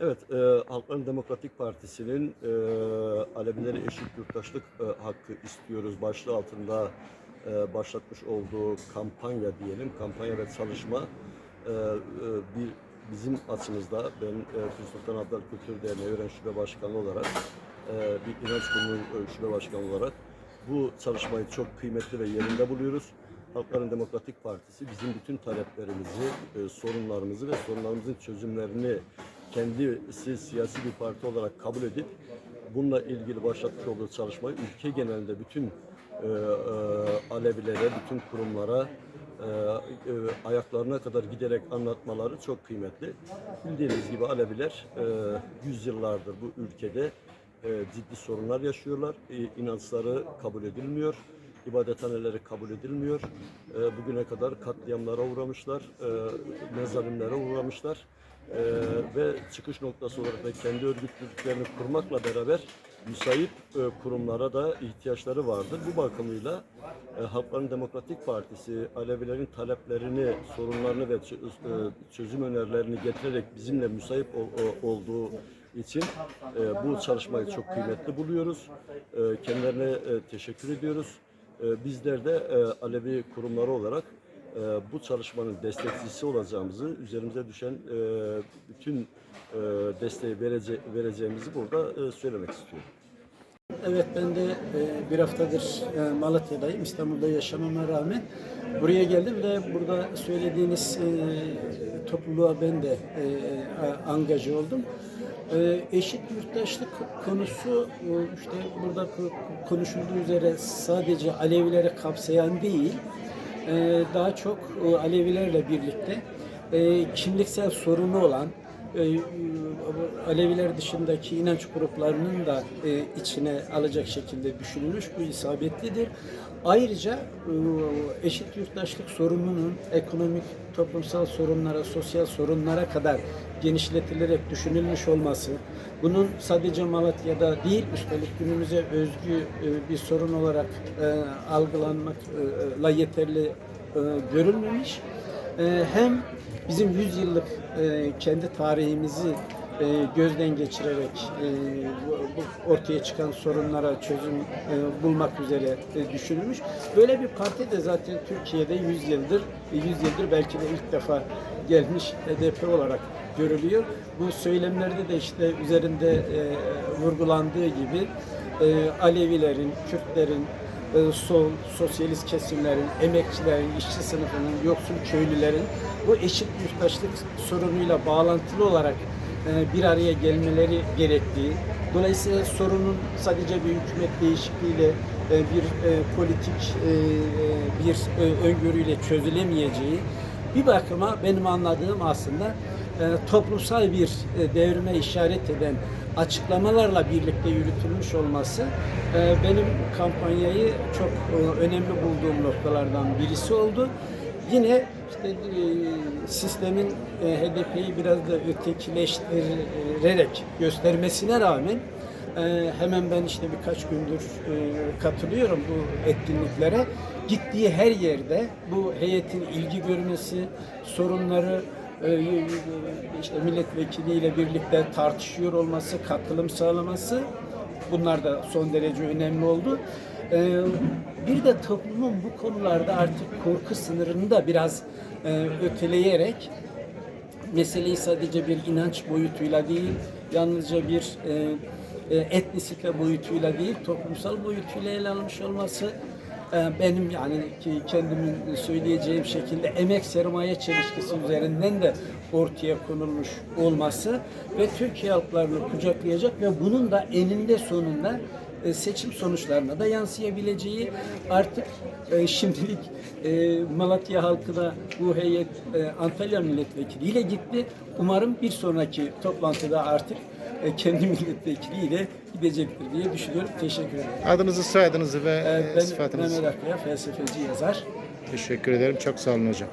Evet, e, Halkların Demokratik Partisi'nin e, Alevilere eşit yurttaşlık e, hakkı istiyoruz başlığı altında e, başlatmış olduğu kampanya diyelim, kampanya ve çalışma e, e, bir bizim açımızda ben e, Pir Sultan Abdal Kültür Derneği Öğren Şube Başkanı olarak e, bir inanç kurumu e, şube başkanı olarak bu çalışmayı çok kıymetli ve yerinde buluyoruz. Halkların Demokratik Partisi bizim bütün taleplerimizi, e, sorunlarımızı ve sorunlarımızın çözümlerini kendisi siyasi bir parti olarak kabul edip bununla ilgili başlatmış olduğu çalışmayı ülke genelinde bütün e, e, Alevilere, bütün kurumlara e, e, ayaklarına kadar giderek anlatmaları çok kıymetli. Bildiğiniz gibi Aleviler e, yüzyıllardır bu ülkede e, ciddi sorunlar yaşıyorlar. E, inançları kabul edilmiyor. ibadethaneleri kabul edilmiyor. E, bugüne kadar katliamlara uğramışlar, e, mezalimlere uğramışlar. E, ve çıkış noktası olarak da kendi örgütlülüklerini kurmakla beraber müsait e, kurumlara da ihtiyaçları vardır. Bu bakımıyla e, Halkların Demokratik Partisi Alevilerin taleplerini, sorunlarını ve e, çözüm önerilerini getirerek bizimle müsait ol- o- olduğu için e, bu çalışmayı çok kıymetli buluyoruz. E, kendilerine e, teşekkür ediyoruz. E, bizler de e, Alevi kurumları olarak e, bu çalışmanın destekçisi olacağımızı, üzerimize düşen e, bütün e, desteği verece- vereceğimizi burada söylemek istiyorum. Evet ben de bir haftadır Malatya'dayım. İstanbul'da yaşamama rağmen buraya geldim ve burada söylediğiniz topluluğa ben de e, oldum. Eşit yurttaşlık konusu işte burada ko- konuşulduğu üzere sadece Alevileri kapsayan değil, daha çok e, Alevilerle birlikte e, kimliksel sorunu olan Aleviler dışındaki inanç gruplarının da e, içine alacak şekilde düşünülmüş. Bu isabetlidir. Ayrıca e, eşit yurttaşlık sorununun ekonomik, toplumsal sorunlara, sosyal sorunlara kadar genişletilerek düşünülmüş olması, bunun sadece Malatya'da değil, üstelik günümüze özgü e, bir sorun olarak e, algılanmakla yeterli e, görülmemiş. E, hem bizim 100 yıllık e, kendi tarihimizi e, gözden geçirerek e, ortaya çıkan sorunlara çözüm bulmak üzere düşünülmüş. Böyle bir parti de zaten Türkiye'de 100 yıldır, 100 yıldır belki de ilk defa gelmiş HDP olarak görülüyor. Bu söylemlerde de işte üzerinde vurgulandığı gibi Alevilerin, Kürtlerin, sol, sosyalist kesimlerin, emekçilerin, işçi sınıfının, yoksul köylülerin bu eşit yurttaşlık sorunuyla bağlantılı olarak e, bir araya gelmeleri gerektiği, dolayısıyla sorunun sadece bir hükümet değişikliğiyle e, bir e, politik e, e, bir e, öngörüyle çözülemeyeceği bir bakıma benim anladığım aslında e, toplumsal bir e, devrime işaret eden açıklamalarla birlikte yürütülmüş olması e, benim kampanyayı çok e, önemli bulduğum noktalardan birisi oldu. Yine işte, e, sistemin e, HDP'yi biraz da ötekileştirerek göstermesine rağmen e, hemen ben işte birkaç gündür e, katılıyorum bu etkinliklere. Gittiği her yerde bu heyetin ilgi görmesi, sorunları e, işte milletvekiliyle birlikte tartışıyor olması, katılım sağlaması bunlar da son derece önemli oldu. E, bir de toplumun bu konularda artık korku sınırını da biraz e, öteleyerek meseleyi sadece bir inanç boyutuyla değil, yalnızca bir e, e, etnisite boyutuyla değil, toplumsal boyutuyla ele almış olması benim yani kendimin söyleyeceğim şekilde emek sermaye çelişkisi üzerinden de ortaya konulmuş olması ve Türkiye halklarını kucaklayacak ve bunun da eninde sonunda e, seçim sonuçlarına da yansıyabileceği artık e, şimdilik e, Malatya halkına bu heyet e, Antalya milletvekiliyle gitti. Umarım bir sonraki toplantıda artık kendi milletvekiliyle gidecektir diye düşünüyorum. Teşekkür ederim. Adınızı, soyadınızı ve E, e, ben sıfatınızı. Mehmet Akkaya, felsefeci yazar. Teşekkür ederim. Çok sağ olun hocam.